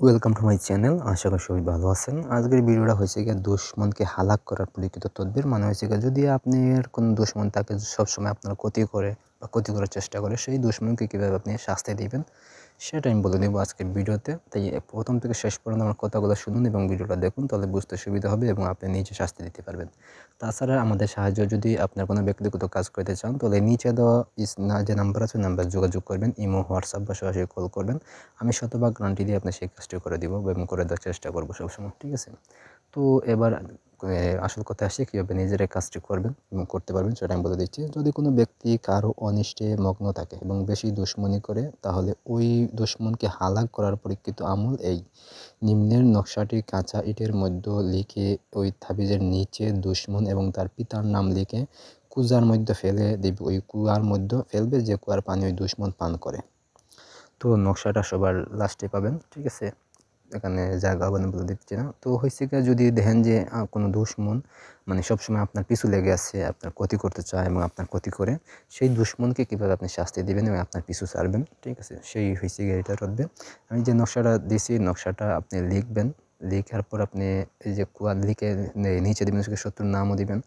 Welcome to my channel আশা করি সবাই ভালো আছেন। আজকের ভিডিওটা হয়েছে গিয়ে দুশ্মনকে হালাক করার পরিকৃত তদবির। মানে হয়েছে গিয়ে যদি আপনার কোনো দুশ্মন তাকে সবসময় আপনার ক্ষতি করে। বা ক্ষতি করার চেষ্টা করে, সেই দুশ্মনকে কীভাবে আপনি শাস্তি দিবেন, সেটা আমি বলে দেবো আজকের ভিডিওতে। তাই প্রথম থেকে শেষ পর্যন্ত আমার কথাগুলো শুনুন এবং ভিডিওটা দেখুন, তাহলে বুঝতে সুবিধা হবে এবং আপনি নিজে শাস্তি দিতে পারবেন। তাছাড়া আমাদের সাহায্য যদি আপনার কোনো ব্যক্তিগত কাজ করতে চান, তাহলে নিচে দেওয়া ইস, না, যে নাম্বার আছে, নাম্বার যোগাযোগ করবেন, ইমো, হোয়াটসঅ্যাপ বা সরাসরি কল করবেন। আমি শতভাগ গ্যারান্টি দিয়ে আপনার সেই কাজটি করে দিব এবং করে দেওয়ার চেষ্টা করব সবসময়, ঠিক আছে? তো এবার আসল কথা আসে কীভাবে নিজের কাজটি করবেন এবং করতে পারবেন সেটা আমি বলে দিচ্ছি। যদি কোনো ব্যক্তি কারও অনিষ্টে মগ্ন থাকে এবং বেশি দুশ্মনী করে, তাহলে ওই দুশ্মনকে হালাক করার পরীক্ষিত আমল এই। নিম্নের নকশাটি কাঁচা ইটের মধ্যে লিখে ওই থাবিজের নিচে দুশ্মন এবং তার পিতার নাম লিখে কুজার মধ্যে ফেলে দেবে। ওই কুয়ার মধ্যে ফেলবে, যে কুয়ার পানি ওই দুশ্মন পান করে। তো নকশাটা সবার লাস্টে পাবেন, ঠিক আছে? এখানে জায়গা বলে দিচ্ছি না। তো হয়েছে কি যদি দেখেন যে কোনো দুশ্মন মানে সবসময় আপনার পিছু লেগে আছে, আপনার ক্ষতি করতে চায় এবং আপনার ক্ষতি করে, সেই দুশ্মনকে কীভাবে আপনি শাস্তি দেবেন এবং আপনার পিছু ছাড়বেন? ঠিক আছে? সেই হয়েছে গিয়ে এটা রদবে। আমি যে নকশাটা দিয়েছি নকশাটা আপনি লিখবেন। লিখার পর আপনি এই যে কুয়া লিখে নিচে দেবেন শত্রুর নামও দিবেন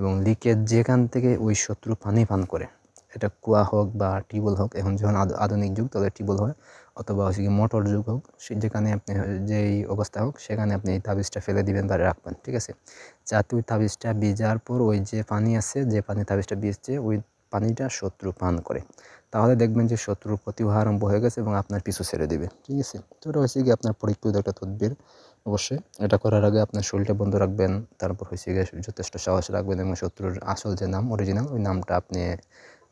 এবং লিখে যেখান থেকে ওই শত্রু পানি পান করে এটা কুয়া হোক বা টিউবওয়েল হোক, এখন যখন আধুনিক যুগ তাহলে টিউবওয়েল হয়, অথবা হচ্ছে কি মোটর যুগ হোক, সে যেখানে আপনি যেই অবস্থা হোক, সেখানে আপনি এই তাবিজটা ফেলে দিবেন বা রাখবেন, ঠিক আছে? যাতে ওই তাবিজটা ভিজার পর ওই যে পানি আছে, যে পানি তাবিজটা ভিজছে, ওই পানিটা শত্রু পান করে। তাহলে দেখবেন যে শত্রুর প্রতিভা আরম্ভ হয়ে গেছে এবং আপনার পিছু ছেড়ে দেবে, ঠিক আছে? তো এটা হচ্ছে কি আপনার পরীক্ষিত একটা তদবির, অবশ্যই। এটা করার আগে আপনার শরীরটা বন্ধ রাখবেন, তারপর হচ্ছে গিয়ে যথেষ্ট সাহস রাখবেন এবং শত্রুর আসল যে নাম অরিজিনাল ওই নামটা আপনি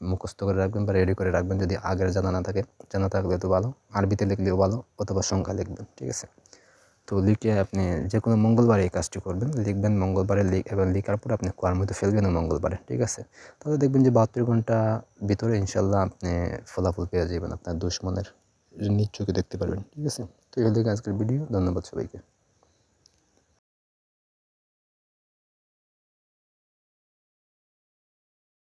মুখস্থ করে রাখবেন বা রেডি করে রাখবেন যদি আগের জানা না থাকে, জানা থাকলে তো ভালো। আরবিতে লিখলেও ভালো অথবা সংখ্যা লিখবেন, ঠিক আছে? তো লিখে আপনি যে কোনো মঙ্গলবারে এই কাজটি করবেন। লিখবেন মঙ্গলবারে লিখ এবার লিখার পর আপনি কোয়ার মধ্যে ফেলবেন মঙ্গলবারে, ঠিক আছে? তাহলে দেখবেন যে বাহাত্তর ঘণ্টা ভিতরে ইনশাল্লাহ আপনি ফলাফল পেয়ে যাবেন আপনার দুশ্মনের নিজ চোখে দেখতে পারবেন, ঠিক আছে? তো এই হলো আজকের ভিডিও ধন্যবাদ সবাইকে।